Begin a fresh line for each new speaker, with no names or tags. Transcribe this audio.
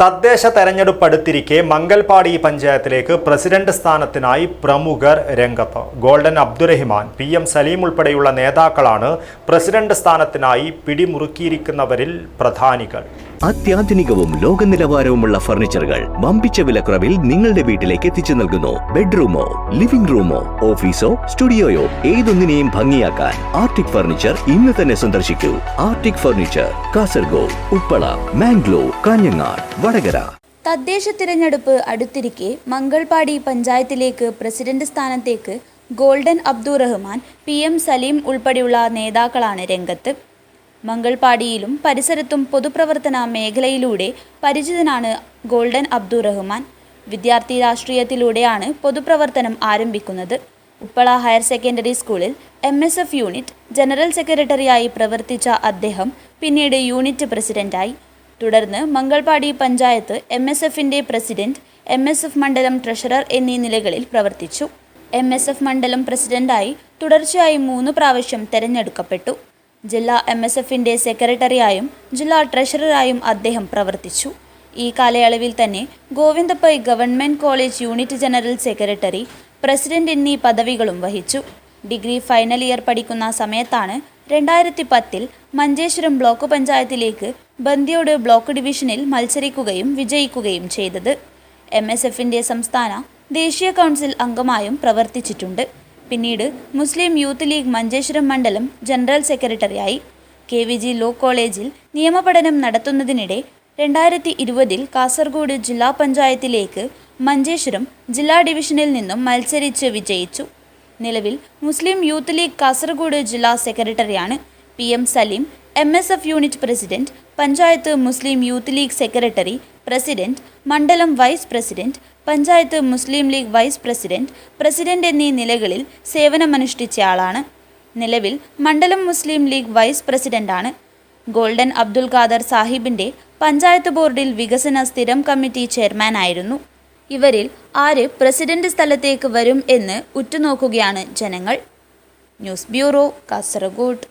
തദ്ദേശ അടുത്തിരിക്കെ മംഗൽപാടി പഞ്ചായത്തിലേക്ക് പ്രസിഡന്റ് സ്ഥാനത്തിനായി പ്രമുഖർ രംഗത്ത് golden Abdurahiman P M Saleem ഉൾപ്പെടെയുള്ള നേതാക്കളാണ് പ്രസിഡന്റ് സ്ഥാനത്തിനായി പിടിമുറുക്കിയിരിക്കുന്നവരിൽ പ്രധാനികൾ
അത്യാധുനികവും ലോക നിലവാരവുമുള്ള ഫർണിച്ചറുകൾ വമ്പിച്ച വിലക്കുറവിൽ നിങ്ങളുടെ വീട്ടിലേക്ക് എത്തിച്ചു നൽകുന്നു ബെഡ്റൂമോ ലിവിംഗ് റൂമോ ഓഫീസോ സ്റ്റുഡിയോയോ ഏതൊന്നിനെയും ഭംഗിയാക്കാൻ ആർട്ടിക് ഫർണിച്ചർ ഇന്ന് തന്നെ സന്ദർശിക്കൂ ആർട്ടിക് ഫർണിച്ചർ കാസർഗോഡ് ഉപ്പള മാംഗ്ലൂർ കാഞ്ഞങ്ങാട് വടകര
തദ്ദേശ തിരഞ്ഞെടുപ്പ് അടുത്തിരിക്കെ മംഗൾപാടി പഞ്ചായത്തിലേക്ക് പ്രസിഡന്റ് സ്ഥാനത്തേക്ക് golden Abdul Rahman P M Saleem ഉൾപ്പെടെയുള്ള നേതാക്കളാണ് രംഗത്ത് മംഗൾപാടിയിലും പരിസരത്തും പൊതുപ്രവർത്തന മേഖലയിലൂടെ പരിചിതനാണ് ഗോൾഡൻ അബ്ദുൾ റഹ്മാൻ വിദ്യാർത്ഥി രാഷ്ട്രീയത്തിലൂടെയാണ് പൊതുപ്രവർത്തനം ആരംഭിക്കുന്നത് ഉപ്പള ഹയർ സെക്കൻഡറി സ്കൂളിൽ M S F unit general സെക്രട്ടറിയായി പ്രവർത്തിച്ച അദ്ദേഹം പിന്നീട് യൂണിറ്റ് പ്രസിഡന്റായി തുടർന്ന് മംഗൾപാടി പഞ്ചായത്ത് എം എസ് എഫിൻ്റെ പ്രസിഡന്റ് എം എസ് എഫ് മണ്ഡലം ട്രഷറർ എന്നീ നിലകളിൽ പ്രവർത്തിച്ചു എം എസ് എഫ് മണ്ഡലം പ്രസിഡന്റായി തുടർച്ചയായി മൂന്ന് പ്രാവശ്യം തെരഞ്ഞെടുക്കപ്പെട്ടു ജില്ലാ എം എസ് എഫിൻ്റെ സെക്രട്ടറിയായും ജില്ലാ ട്രഷററായും അദ്ദേഹം പ്രവർത്തിച്ചു ഈ കാലയളവിൽ തന്നെ Govindapai government college unit general secretary president എന്നീ പദവികളും വഹിച്ചു ഡിഗ്രി ഫൈനൽ ഇയർ പഠിക്കുന്ന സമയത്താണ് രണ്ടായിരത്തി പത്തിൽ മഞ്ചേശ്വരം ബ്ലോക്ക് പഞ്ചായത്തിലേക്ക് ബന്ദിയോട് ബ്ലോക്ക് ഡിവിഷനിൽ മത്സരിക്കുകയും വിജയിക്കുകയും ചെയ്തത് എം എസ് എഫിൻ്റെ സംസ്ഥാന ദേശീയ കൗൺസിൽ അംഗമായും പ്രവർത്തിച്ചിട്ടുണ്ട് പിന്നീട് മുസ്ലിം യൂത്ത് ലീഗ് മഞ്ചേശ്വരം മണ്ഡലം ജനറൽ സെക്രട്ടറിയായി കെ വി ജി ലോ കോളേജിൽ നിയമപഠനം നടത്തുന്നതിനിടെ രണ്ടായിരത്തി ഇരുപതിൽ കാസർഗോഡ് ജില്ലാ പഞ്ചായത്തിലേക്ക് മഞ്ചേശ്വരം ജില്ലാ ഡിവിഷനിൽ നിന്നും മത്സരിച്ച് വിജയിച്ചു നിലവിൽ മുസ്ലിം യൂത്ത് ലീഗ് കാസർഗോഡ് ജില്ലാ സെക്രട്ടറിയാണ് P M Saleem M S F unit president panchayat Muslim youth league secretary president മണ്ഡലം vice president panchayat Muslim league vice president president എന്നീ നിലകളിൽ സേവനമനുഷ്ഠിച്ചയാളാണ് നിലവിൽ മണ്ഡലം മുസ്ലിം ലീഗ് വൈസ് പ്രസിഡന്റാണ് ഗോൾഡൻ അബ്ദുൽ ഖാദർ സാഹിബിന്റെ പഞ്ചായത്ത് ബോർഡിൽ വികസന സ്ഥിരം കമ്മിറ്റി ചെയർമാനായിരുന്നു ഇവരിൽ ആര് പ്രസിഡന്റ് സ്ഥലത്തേക്ക് വരും എന്ന് ഉറ്റുനോക്കുകയാണ് ജനങ്ങൾ ന്യൂസ് ബ്യൂറോ കാസർഗോഡ്